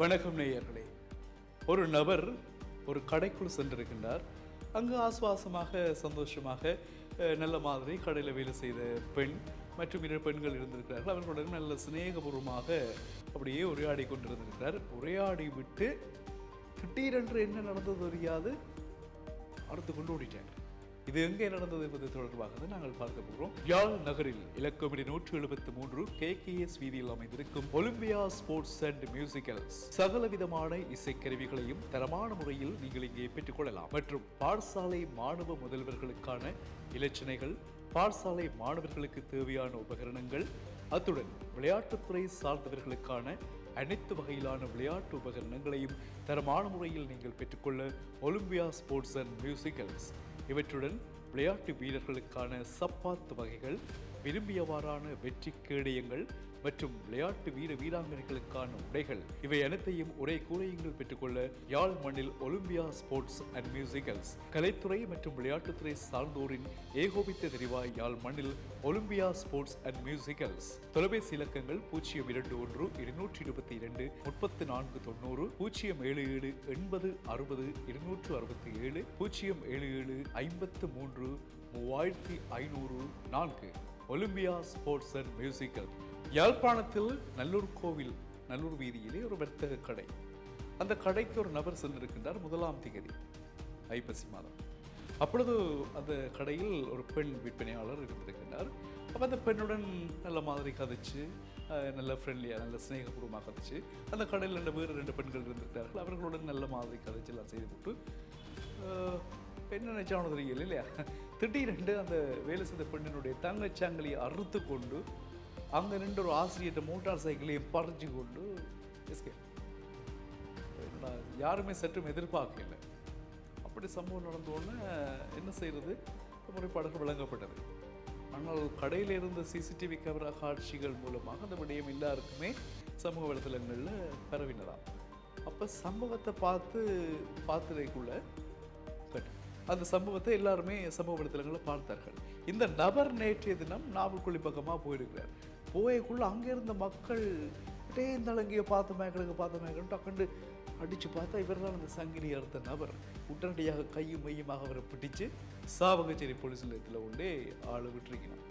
வணக்கம் நேயர்களே. ஒரு நபர் ஒரு கடைக்குள் சென்றிருக்கின்றார். அங்கு ஆசுவாசமாக சந்தோஷமாக நல்ல மாதிரி கடையில் வேலை செய்த பெண் மற்றும் இரு பெண்கள் இருந்திருக்கிறார்கள். அவர்களுடன் நல்ல சிநேகபூர்வமாக அப்படியே உரையாடி கொண்டிருந்திருக்கிறார். உரையாடி விட்டு திடீரென்று என்ன நடந்தது தெரியாது. அடுத்து கொண்டு ஓடிட்டார். இது எங்கே நடந்தது என்பது தொடர்பாக நாங்கள் பார்க்க போகிறோம். யாழ் நகரில் இலக்கமிடி நூற்று எழுபத்தி மூன்று கே கே எஸ் வீதியில் அமைந்திருக்கும் ஒலிம்பியா ஸ்போர்ட்ஸ் அண்ட் மியூசிக்கல்ஸ். சகல விதமான இசைக்கருவிகளையும் தரமான முறையில் நீங்கள் இங்கே பெற்றுக்கொள்ளலாம் மற்றும் பாடசாலை மாணவ முதல்வர்களுக்கான இலச்சினைகள் பாடசாலை மாணவர்களுக்கு தேவையான உபகரணங்கள் அத்துடன் விளையாட்டுத்துறை சார்ந்தவர்களுக்கான அனைத்து வகையிலான விளையாட்டு உபகரணங்களையும் தரமான முறையில் நீங்கள் பெற்றுக்கொள்ள ஒலிம்பியா ஸ்போர்ட்ஸ் அண்ட் மியூசிக்கல்ஸ் இவற்றுடன் விளையாட்டு வீரர்களுக்கான சப்பாத்து வகைகள் விரும்பியவாறான வெற்றி கேடயங்கள் மற்றும் விளையாட்டு வீர வீராங்கனைகளுக்கான உடைகள். இவை அனைத்தையும் ஒரே கூரையங்கள் பெற்றுக்கொள்ள யாழ் மண்ணில் ஒலிம்பியா ஸ்போர்ட்ஸ் அண்ட் மியூசிக்கல்ஸ் கலைத்துறை மற்றும் விளையாட்டுத்துறை சார்ந்தோரின் ஏகோபித்த தெரிவாய் யாழ் மண்ணில் ஒலிம்பியா ஸ்போர்ட்ஸ் அண்ட் மியூசிக்கல்ஸ் தொலைபேசி இலக்கங்கள் பூஜ்ஜியம் இரண்டு ஒன்று இருநூற்றி இருபத்தி இரண்டு முப்பத்தி நான்கு தொண்ணூறு பூஜ்ஜியம் ஏழு ஏழு எண்பது அறுபது இருநூற்று அறுபத்தி ஏழு பூஜ்ஜியம் ஏழு ஏழு ஐம்பத்து மூன்று மூவாயிரத்தி ஐநூறு நான்கு. ஒலிம்பியா ஸ்போர்ட்ஸ் அண்ட் மியூசிக்கல் யாழ்ப்பாணத்தில் நல்லூர் கோவில் நல்லூர் வீதியிலே ஒரு வர்த்தக கடை. அந்த கடைக்கு ஒரு நபர் சென்றிருக்கின்றார் முதலாம் திகதி ஐப்பசி மாதம். அப்பொழுது அந்த கடையில் ஒரு பெண் விற்பனையாளர் இருந்திருக்கின்றார். அப்போ அந்த பெண்ணுடன் நல்ல மாதிரி கதைச்சு நல்ல ஃப்ரெண்ட்லியாக நல்ல சிநேகபூர்வமாக கதைச்சு அந்த கடையில் ரெண்டு வேறு ரெண்டு பெண்கள் இருந்திருக்கிறார்கள். அவர்களுடன் நல்ல மாதிரி கதைச்சு எல்லாம் செய்து போட்டு பெண் என்ன நினைச்சானு தெரியல இல்லையா? திடீரென்று அந்த வேலை செய்த பெண்ணினுடைய தங்கச்சாங்கலியை அறுத்து கொண்டு அங்கே நின்று ஒரு ஆசிரியர்கிட்ட மோட்டார் சைக்கிளையும் பறிச்சு கொண்டு எஸ்கே நான் யாருமே சற்றும் எதிர்பார்க்கல. அப்படி சம்பவம் நடந்த உடனே என்ன செய்கிறது முறைப்பாடுகள் வழங்கப்பட்டது ஆனால் கடையில் இருந்த சிசிடிவி கேமரா காட்சிகள் மூலமாக அந்த விடயம் எல்லாருக்குமே சமூக வலைத்தளங்களில் பரவினதாம். அப்போ சம்பவத்தை பார்த்து பார்த்ததைக்குள்ளே அந்த சம்பவத்தை எல்லாருமே சமூக வலைத்தளங்களில் பார்த்தார்கள். இந்த நபர் நேற்றைய தினம் நாவல்குழி பக்கமாக போயிருக்கிறார். போயக்குள்ள அங்கே இருந்த மக்கள் டே இந்த பார்த்த மேக்களுக்கு பார்த்த மேக்கள் டக்குண்டு அடித்து பார்த்தா இவர் தான் அந்த சங்கிலி அறுத்த நபர். உடனடியாக கையும் மையமாக அவரை பிடிச்சு சாவகச்சேரி போலீஸ் நிலையத்தில் உண்டே ஆள் விட்டுருக்கணும்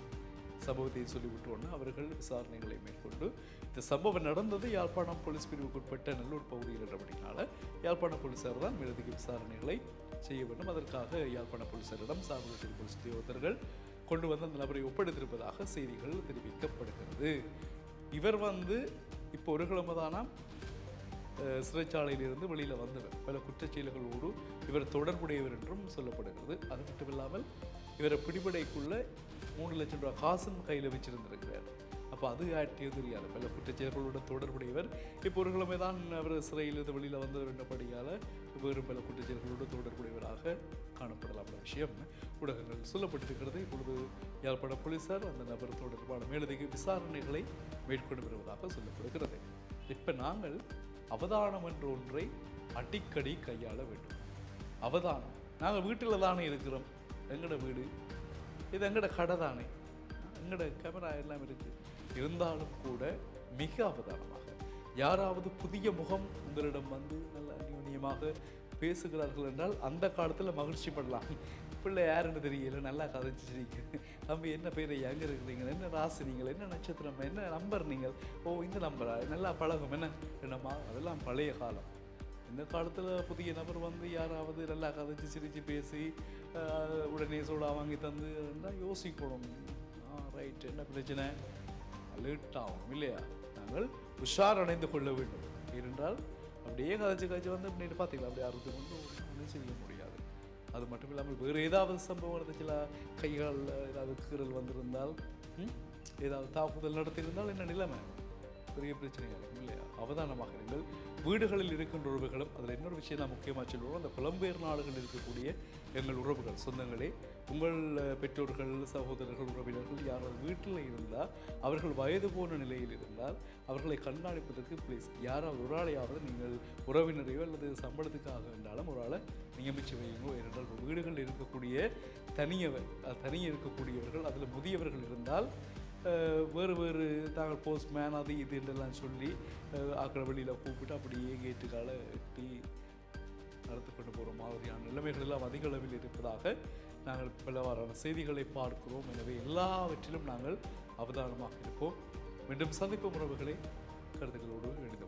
சம்பவத்தை சொல்லிவிட்டோன்னு அவர்கள் விசாரணைகளை மேற்கொண்டு இந்த சம்பவம் நடந்தது யாழ்ப்பாணம் போலீஸ் பிரிவுக்குட்பட்ட நல்லூர் பகுதியில் என்றபடினால யாழ்ப்பாணம் போலீஸார் தான் மேலதிக விசாரணைகளை செய்ய வேண்டும். அதற்காக யாழ்ப்பாண போலீசாரிடம் சார்பு போலீஸ் உத்தியோகத்தர்கள் கொண்டு வந்து அந்த நபரை ஒப்படைத்திருப்பதாக செய்திகள் தெரிவிக்கப்படுகிறது. இவர் வந்து இப்போ ஒரு கிழமதானம் சிறைச்சாலையிலிருந்து வெளியில் வந்தவர். பல குற்றச்செயல்களோடு இவர் தொடர்புடையவர் என்றும் சொல்லப்படுகிறது. அது மட்டும் இல்லாமல் இவரை பிடிபடைக்குள்ள மூணு லட்சம் ரூபாய் காசும் கையில் வச்சிருந்திருக்கிறார். அப்போ அது ஆட்டியோ தெரியாது பல குற்றச்செயல்களோட தொடர்புடையவர். இப்போ ஒரு கிழமை தான் அவர் சிறையிலிருந்து வெளியில் வந்தவர் என்றபடியால் வேறு பல குற்றச்செயல்களோடு தொடர்புடையவராக காணப்படலாம் என்ற விஷயம் ஊடகங்கள் சொல்லப்பட்டிருக்கிறது. இப்பொழுது யாழ்ப்பாண போலீசார் அந்த நபர் தொடர்பான மேலதிக விசாரணைகளை மேற்கொண்டு வருவதாக சொல்லப்படுகிறது. இப்போ நாங்கள் அவதானம் என்ற ஒன்றை அடிக்கடி கையாள வேண்டும். அவதானம். நாங்கள் வீட்டில் தானே இருக்கிறோம். எங்கட வீடு? இது எங்கட கடை தானே எங்கட கேமரா எல்லாம் இருக்குது இருந்தாலும் கூட மிக அவதானமாக. யாராவது புதிய முகம் உங்களிடம் வந்து நல்ல அந்யோன்யமாக பேசுகிறார்கள் என்றால் அந்த காலத்தில் மகிழ்ச்சி படலாம். பிள்ளை யாருன்னு தெரியல நல்லா கதைச்சிருக்கீங்க தம்பி என்ன பேர் எங்கே இருக்கிறீங்க? என்ன ராசி நீங்கள்? என்ன நட்சத்திரம்? என்ன நம்பர் நீங்கள்? ஓ இந்த நம்பரா நல்லா பழகும். என்ன? என்னம்மா? அதெல்லாம் பழைய காலம். இந்த காலத்தில் புதிய நபர் வந்து யாராவது நல்லா கதைச்சு சிரித்து பேசி உடனே சூடாக வாங்கி தந்து இருந்தால் யோசிக்கணும். ரைட் என்ன பிரச்சனை? அலர்ட் ஆகும் இல்லையா? நாங்கள் உஷார் அடைந்து கொள்ள வேண்டும். ஏனென்றால் அப்படியே கதைச்சு கதைச்சு வந்து அப்படி பார்த்தீங்களா? அப்படியே அறுத்து கொண்டு ஒன்றும் செய்ய முடியாது. அது மட்டும் இல்லாமல் வேறு ஏதாவது சம்பவம் இருந்துச்சுல கைகாலில் ஏதாவது கீறல் வந்திருந்தால் ஏதாவது தாக்குதல் நடத்தியிருந்தால் என்ன நிலைமை? பெரிய பிரச்சனையாக இருக்கும் இல்லையா? அவதானமாக இருங்கள் வீடுகளில் இருக்கின்ற உறவுகளும் அதில் இன்னொரு விஷயம் நான் முக்கியமாக சொல்லுவோம் அந்த புலம்பெயர் நாடுகளில் இருக்கக்கூடிய எங்கள் உறவுகள் சொந்தங்களே உங்கள் பெற்றோர்கள் சகோதரர்கள் உறவினர்கள் யாராவது வீட்டில் இருந்தால் அவர்கள் வயது போன நிலையில் இருந்தால் அவர்களை கண்காணிப்பதற்கு ப்ளீஸ் யாராவது ஒரு ஆளையாவது நீங்கள் உறவினரையோ அல்லது சம்பளத்துக்காக என்றாலும் ஒரு ஆளை நியமித்து வையுங்கோ ஏனென்றால் வீடுகளில் இருக்கக்கூடிய தனியவர் தனியே இருக்கக்கூடியவர்கள் அதில் முதியவர்கள் இருந்தால் வேறு வேறு தாங்கள் போஸ்ட்மேன் அது இது என்றெல்லாம் சொல்லி அஹ், வழியில் கூப்பிட்டு அப்படியே கேட்டுக்கால எட்டி நடத்து கொண்டு போகிற மாதிரியான நிலைமைகள் எல்லாம் அதிக அளவில் இருப்பதாக நாங்கள் பலவாறான செய்திகளை பார்க்கிறோம். எனவே எல்லாவற்றிலும் நாங்கள் அவதானமாக இருப்போம். மீண்டும் சந்திப்பு உறவுகளை. கருத்துக்களோடு எழுந்து